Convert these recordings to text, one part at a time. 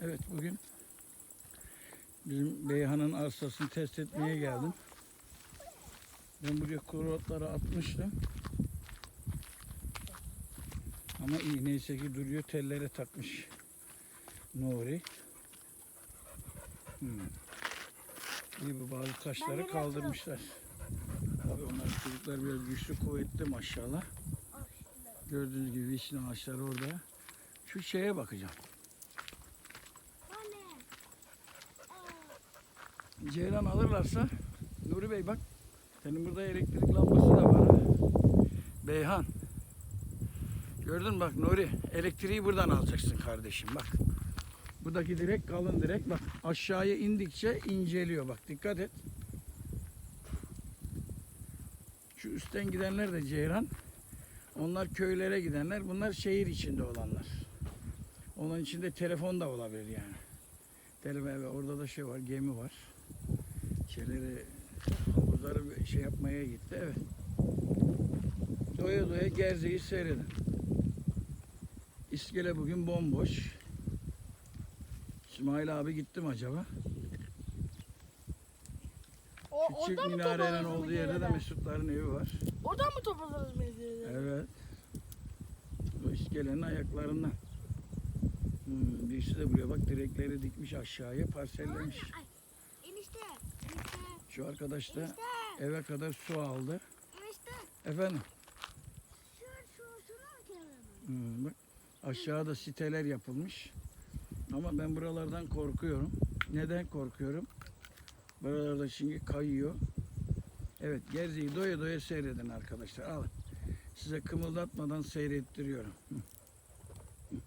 Evet bugün bizim Beyhan'ın arsasını test etmeye geldim. Ben buraya kurotları atmıştım. Ama iyi neyse ki duruyor tellere takmış Nuri. Hmm. İyi bu bazı taşları kaldırmışlar. Tabii onlar çocuklar biraz güçlü kuvvetli maşallah. Gördüğünüz gibi vişne ağaçları orada. Şu şeye bakacağım. Ceylan alırlarsa Nuri Bey bak senin burada elektrik lambası da var. ha. Beyhan. Gördün bak Nuri elektriği buradan alacaksın kardeşim bak. Buradaki direk kalın direk bak aşağıya indikçe inceliyor bak dikkat et. Şu üstten gidenler de Ceyran. Onlar köylere gidenler. Bunlar şehir içinde olanlar. Onun içinde telefon da olabilir yani. Telefon orada da şey var, gemi var. Şeyleri havuzları şey yapmaya gitti. Evet. Doya doya Gerze'yi seyredin. İskele bugün bomboş. İsmail abi gitti mi acaba? O, Küçük oradan mı minarenin topladınız olduğu yerde de? Mesutların evi var. Oradan mı topladınız mezarı? Evet. O iskelenin ayaklarından. Hmm, birisi de buraya bak direkleri dikmiş aşağıya parsellemiş. Enişte, enişte, Şu arkadaş da eve kadar su aldı. Efendim hmm, bak aşağıda siteler yapılmış. Ama ben buralardan korkuyorum. Neden korkuyorum? Buralarda şimdi kayıyor. Evet Gerze'yi doya doya seyredin arkadaşlar. Alın. Size kımıldatmadan seyrettiriyorum.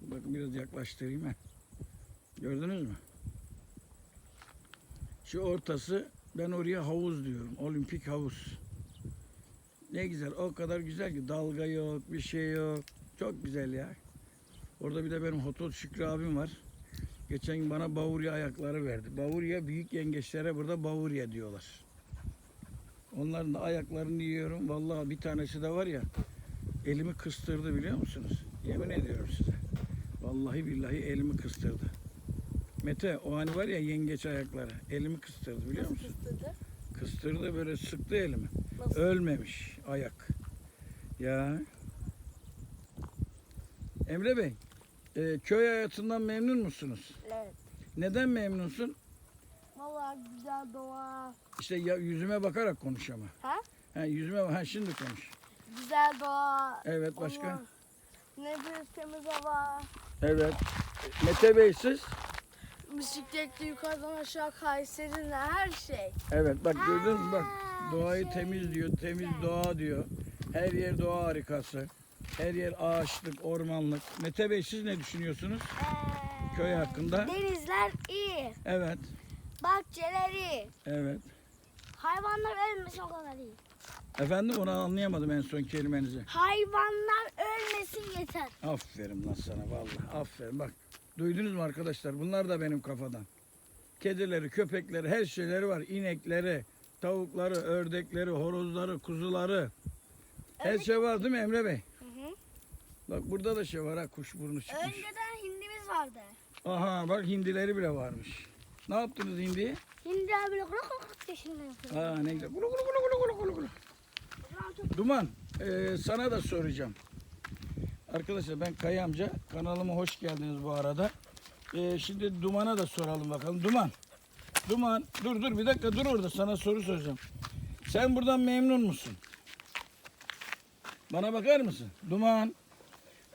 Bakın biraz yaklaştırayım. He. Gördünüz mü? Şu ortası ben oraya havuz diyorum. Olimpik havuz. Ne güzel. O kadar güzel ki dalga yok, bir şey yok. Çok güzel ya. Orada bir de benim Hotot Şükrü abim var. Geçen gün bana Bavurya ayakları verdi. Bavurya büyük yengeçlere burada Bavurya diyorlar. Onların da ayaklarını yiyorum. Vallahi bir tanesi de var ya elimi kıstırdı biliyor musunuz? Yemin ediyorum size. Vallahi billahi elimi kıstırdı. Mete o hani var ya yengeç ayakları elimi kıstırdı biliyor musun? Kıstırdı. Kıstırdı böyle sıktı elimi. Nasıl? Ölmemiş ayak. Ya. Emre Bey, e, köy hayatından memnun musunuz? Evet. Neden memnunsun? Vallahi güzel doğa. İşte ya, yüzüme bakarak konuş ama. Ha? Ha, yüzüme ha şimdi konuş. Güzel doğa. Evet başka? Allah. Nefes temiz hava. Evet. Mete Bey siz? Bisikletle yukarıdan aşağı Kayseri'nin her şey. Evet bak gördün mü bak. Doğayı temiz diyor, temiz doğa diyor. Her yer doğa harikası. Her yer ağaçlık, ormanlık. Mete Bey siz ne düşünüyorsunuz Ee, köy hakkında? Denizler iyi, Evet, bahçeler iyi. evet. Hayvanlar ölmesin o kadar iyi. Efendim onu anlayamadım en son kelimenizi. Hayvanlar ölmesin yeter. Aferin lan sana vallahi. Aferin bak. Duydunuz mu arkadaşlar? Bunlar da benim kafadan. Kedileri, köpekleri, her şeyleri var. İnekleri, tavukları, ördekleri, horozları, kuzuları. Her şey var değil mi Emre Bey? Hı hı. Bak burada da şey var ha kuşburnu çıkmış. Önceden hindimiz vardı. Aha bak hindileri bile varmış. Ne yaptınız hindiyi? Hindi abi kuru kuru kuru peşinden yapıyor. Aa ne güzel. Gulu gulu gulu gulu gulu gulu. Duman e, sana da soracağım. Arkadaşlar ben Kaya amca. Kanalıma hoş geldiniz bu arada. E, şimdi Duman'a da soralım bakalım. Duman. Duman dur dur bir dakika dur orada sana soru soracağım. Sen buradan memnun musun? Bana bakar mısın? Duman.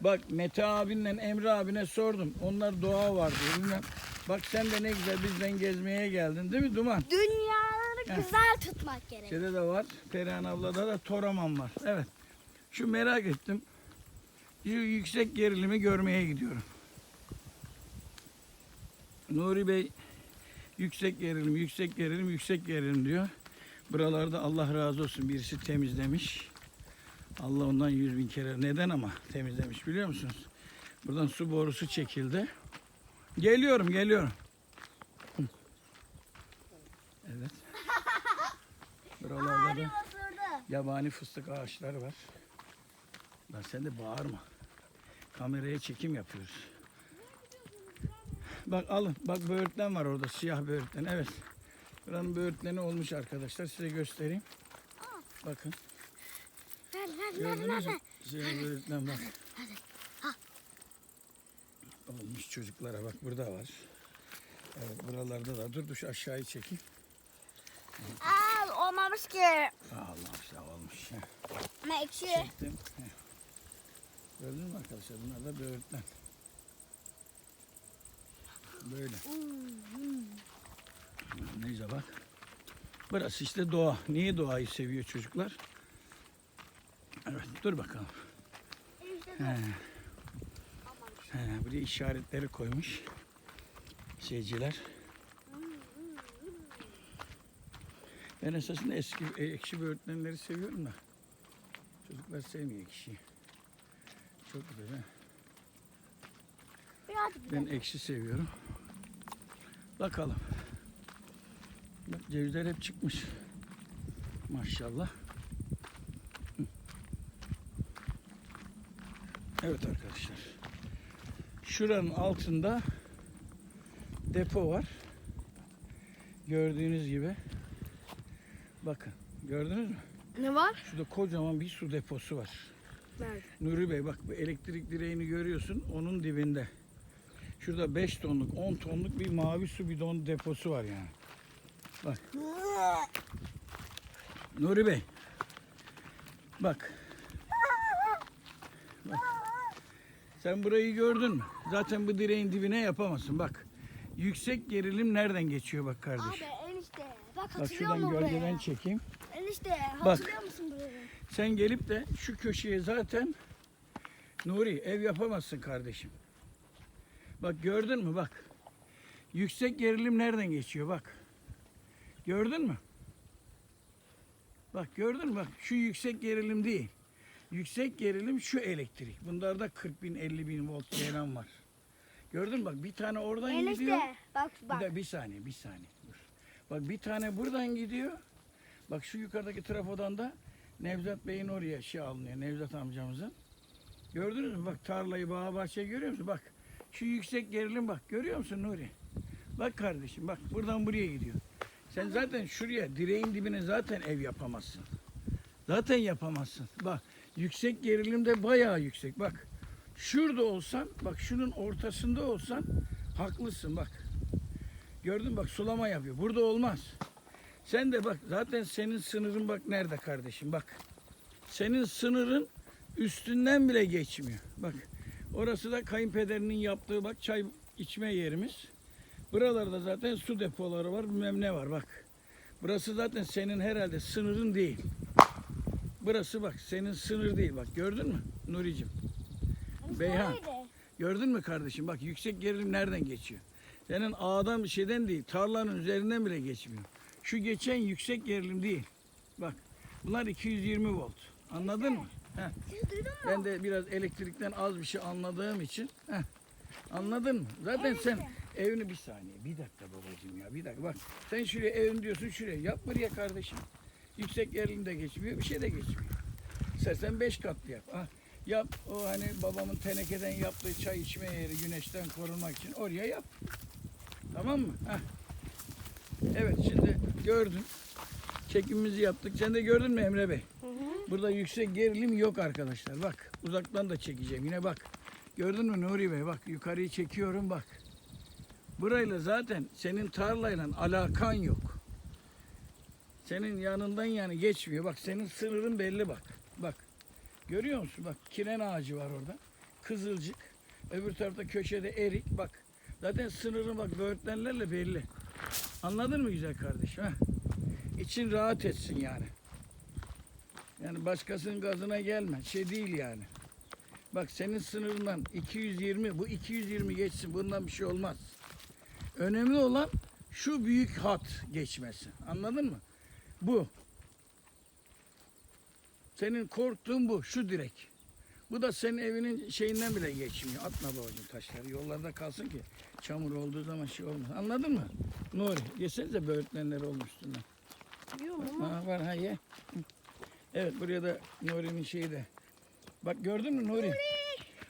Bak Mete abinle Emre abine sordum. Onlar doğa var diyor. bilmem. Bak sen de ne güzel bizden gezmeye geldin değil mi Duman? Dünyaları Heh. güzel tutmak gerek. Şeyde de var. Perihan ablada da Toraman var. Evet. Şu merak ettim. Yüksek gerilimi görmeye gidiyorum. Nuri Bey yüksek gerilim, yüksek gerilim, yüksek gerilim diyor. Buralarda Allah razı olsun birisi temizlemiş. Allah ondan yüz bin kere. Neden ama temizlemiş biliyor musunuz? Buradan su borusu çekildi. Geliyorum, geliyorum. Evet. Buralarda da yabani fıstık ağaçları var. Lan sen de bağırma. Kameraya çekim yapıyoruz. Bak alın. Bak böğürtlen var orada. Siyah böğürtlen. Evet. Buranın böğürtleni olmuş arkadaşlar. Size göstereyim. Bakın. Gördünüz mü? Siyah böğürtlen bak. Olmuş çocuklara bak burada var. Evet buralarda da. Dur dur şu aşağıyı çekeyim. Aa olmamış ki. Allah işte olmuş. Ama ekşi. Çektim. Heh. Gördün mü arkadaşlar? Bunlar da böğürtlen. Böyle. Neyse bak. Burası işte doğa. Niye doğayı seviyor çocuklar? Evet dur bakalım. He. He, buraya işaretleri koymuş. Şeyciler. Ben esasında eski e, ekşi böğürtlenleri seviyorum da. Çocuklar sevmiyor ekşiyi. Çok güzel. birazcık Ben ekşi seviyorum. Bakalım. Bak cevizler hep çıkmış. Maşallah. Evet arkadaşlar. Şuranın altında depo var. Gördüğünüz gibi. Bakın. Gördünüz mü? Ne var? Şurada kocaman bir su deposu var. Nerede? Nuri Bey bak bu elektrik direğini görüyorsun onun dibinde. Şurada 5 tonluk 10 tonluk bir mavi su bidon deposu var yani. Bak Nuri Bey. Bak. Bak. Sen burayı gördün mü? Zaten bu direğin dibine yapamazsın. Bak. Yüksek gerilim nereden geçiyor bak kardeş. Abi enişte. Bak Bak hatırlıyor şuradan gölgeden çekeyim. Enişte Bak. hatırlıyor burayı? Sen gelip de şu köşeye zaten Nuri ev yapamazsın kardeşim. Bak gördün mü bak. Yüksek gerilim nereden geçiyor bak. Gördün mü? Bak gördün mü bak şu yüksek gerilim değil. Yüksek gerilim şu elektrik. Bunlarda 40 bin 50 bin volt gelen var. Gördün mü bak bir tane oradan gidiyor. Enişte. Bak Bir, bak. de, bir saniye, bir saniye. Dur. Bak bir tane buradan gidiyor. Bak şu yukarıdaki trafodan da Nevzat Bey'in oraya şey alınıyor. Nevzat amcamızın. Gördünüz mü? Bak tarlayı, bağ bahçeyi görüyor musun? Bak şu yüksek gerilim bak. Görüyor musun Nuri? Bak kardeşim bak buradan buraya gidiyor. Sen zaten şuraya direğin dibine zaten ev yapamazsın. Zaten yapamazsın. Bak yüksek gerilim de bayağı yüksek. Bak şurada olsan bak şunun ortasında olsan haklısın bak. Gördün bak sulama yapıyor. Burada olmaz. Sen de bak zaten senin sınırın bak nerede kardeşim bak. Senin sınırın üstünden bile geçmiyor. Bak orası da kayınpederinin yaptığı bak çay içme yerimiz. Buralarda zaten su depoları var bilmem ne var bak. Burası zaten senin herhalde sınırın değil. Burası bak senin sınır değil bak gördün mü Nuricim? Beyhan. Gördün mü kardeşim? Bak yüksek gerilim nereden geçiyor? Senin ağdan bir şeyden değil, tarlanın üzerinden bile geçmiyor. Şu geçen yüksek gerilim değil. Bak bunlar 220 volt. Anladın mı? Heh. Ben de biraz elektrikten az bir şey anladığım için. Heh. Anladın mı? Zaten sen evini bir saniye. Bir dakika babacığım ya. Bir dakika bak. Sen şuraya evin diyorsun şuraya. Yap buraya kardeşim. Yüksek gerilim de geçmiyor. Bir şey de geçmiyor. İstersen beş katlı yap. Ha. Yap o hani babamın tenekeden yaptığı çay içme yeri güneşten korunmak için oraya yap. Tamam mı? Heh. Evet şimdi gördün. Çekimimizi yaptık. Sen de gördün mü Emre Bey? Burada yüksek gerilim yok arkadaşlar. Bak uzaktan da çekeceğim. Yine bak. Gördün mü Nuri Bey? Bak yukarıyı çekiyorum bak. Burayla zaten senin tarlayla alakan yok. Senin yanından yani geçmiyor. Bak senin sınırın belli bak. Bak. Görüyor musun? Bak kiren ağacı var orada. Kızılcık. Öbür tarafta köşede erik. Bak. Zaten sınırın bak böğürtlenlerle belli. Anladın mı güzel kardeşim? Ha? İçin rahat etsin yani. Yani başkasının gazına gelme. Şey değil yani. Bak senin sınırından 220 bu 220 geçsin bundan bir şey olmaz. Önemli olan şu büyük hat geçmesi. Anladın mı? Bu. Senin korktuğun bu. Şu direk. Bu da senin evinin şeyinden bile geçmiyor. Atma babacığım taşları. Yollarda kalsın ki çamur olduğu zaman şey olmaz. Anladın mı? Nuri. Yesenize böğürtlenler olmuş. Biliyor musun? Ha, var ha ye. Evet buraya da Nuri'nin şeyi de. Bak gördün mü Nuri?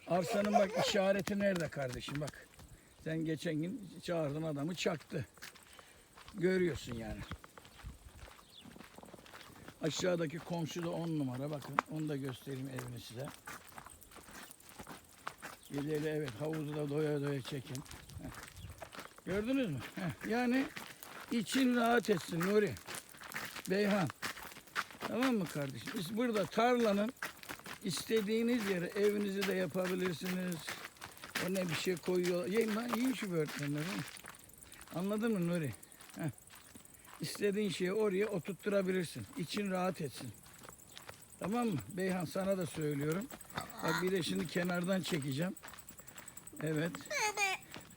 Arsanın bak işareti nerede kardeşim bak. Sen geçen gün çağırdın adamı çaktı. Görüyorsun yani. Aşağıdaki komşu da on numara bakın. Onu da göstereyim evini size. Geceli evet havuzu da doya doya çekin. Gördünüz mü? Yani için rahat etsin Nuri. Beyhan. Tamam mı kardeşim? Biz burada tarlanın istediğiniz yere evinizi de yapabilirsiniz. O ne bir şey koyuyor. Yiyin lan yiyin şu böğürtlenleri. Anladın mı Nuri? Heh. İstediğin şeyi oraya oturtturabilirsin. İçin rahat etsin. Tamam mı? Beyhan sana da söylüyorum. Bak bir de şimdi kenardan çekeceğim. Evet.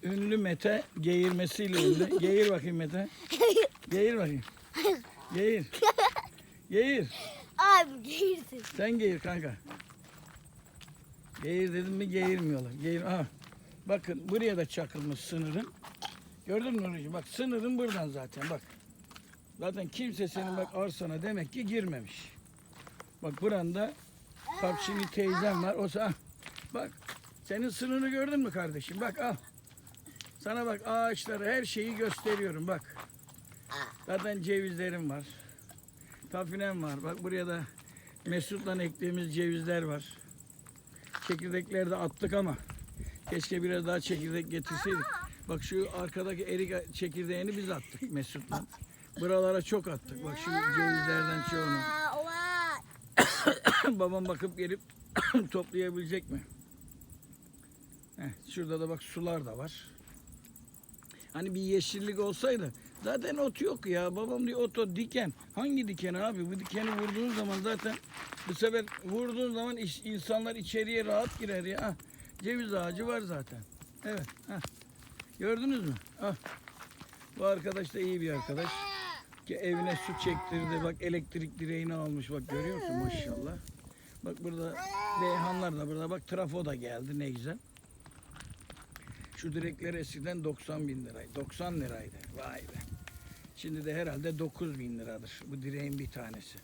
Ünlü Mete geğirmesiyle ünlü. Geğir bakayım Mete. Geğir bakayım. Geğir. Geğir. Abi girsin. Sen geğir kanka. Geğir dedim mi geğirmiyorlar. Geğir. Aha. Bakın buraya da çakılmış sınırın. Gördün mü Nuri'ciğim? Bak sınırın buradan zaten bak. Zaten kimse senin bak arsana demek ki girmemiş. Bak buranda Kapşini teyzem var. O sa- bak senin sınırını gördün mü kardeşim? Bak al. Sana bak ağaçları her şeyi gösteriyorum bak. Zaten cevizlerim var. Tafinem var. Bak buraya da Mesut'la ektiğimiz cevizler var. Çekirdekleri de attık ama keşke biraz daha çekirdek getirseydik. Bak şu arkadaki erik çekirdeğini biz attık Mesut'la. Buralara çok attık. Bak şu cevizlerden çoğunu. Babam bakıp gelip toplayabilecek mi? Heh, şurada da bak sular da var. Hani bir yeşillik olsaydı. Zaten ot yok ya. Babam diyor ot diken. Hangi diken abi? Bu dikeni vurduğun zaman zaten bu sefer vurduğun zaman iş- insanlar içeriye rahat girer ya. Ah, ceviz ağacı var zaten. Evet. heh. Gördünüz mü? Ah. Bu arkadaş da iyi bir arkadaş. Ki evine su çektirdi. Bak elektrik direğini almış. Bak görüyor musun maşallah. Bak burada Beyhanlar da burada. Bak trafo da geldi ne güzel. Şu direkler eskiden 90 bin liraydı. 90 liraydı. Vay be. Şimdi de herhalde 9 bin liradır. Bu direğin bir tanesi.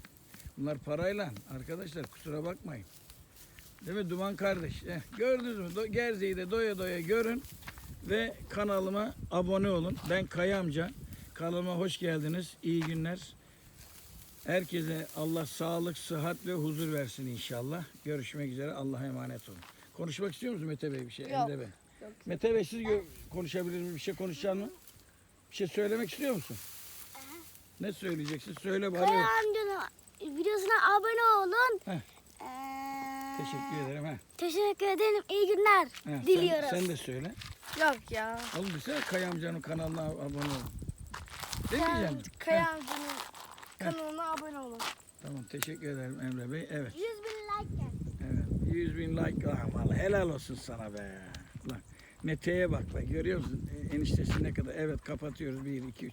Bunlar parayla arkadaşlar kusura bakmayın. Değil mi Duman kardeş? Eh, gördünüz mü? Do- Gerze'yi de doya doya görün ve kanalıma abone olun. Ben Kaya amca. Kanalıma hoş geldiniz. İyi günler. Herkese Allah sağlık, sıhhat ve huzur versin inşallah. Görüşmek üzere. Allah'a emanet olun. Konuşmak istiyor musun Mete Bey bir şey? Yok. Emre Bey. Yok. Mete Bey siz gö- konuşabilir misiniz? Bir şey konuşacak mı? Bir şey söylemek istiyor musun? Ne söyleyeceksin? Söyle bari. Kaya amcanın videosuna abone olun. Heh. Ee, Teşekkür ederim. Ha. Teşekkür ederim. İyi günler. Ha, sen- Diliyoruz. Sen, de söyle. Yok ya. Oğlum desene Kaya amcanın kanalına abone olun. Ne Kaya, diyeceksin? Kaya amcanın kanalına abone olun. Tamam teşekkür ederim Emre Bey. Evet. 100 bin like. Evet. 100 bin like. Ah, vallahi helal olsun sana be. Ulan Mete'ye bak be. Görüyor musun? E, Eniştesi ne kadar. Evet kapatıyoruz. 1, 2, 3.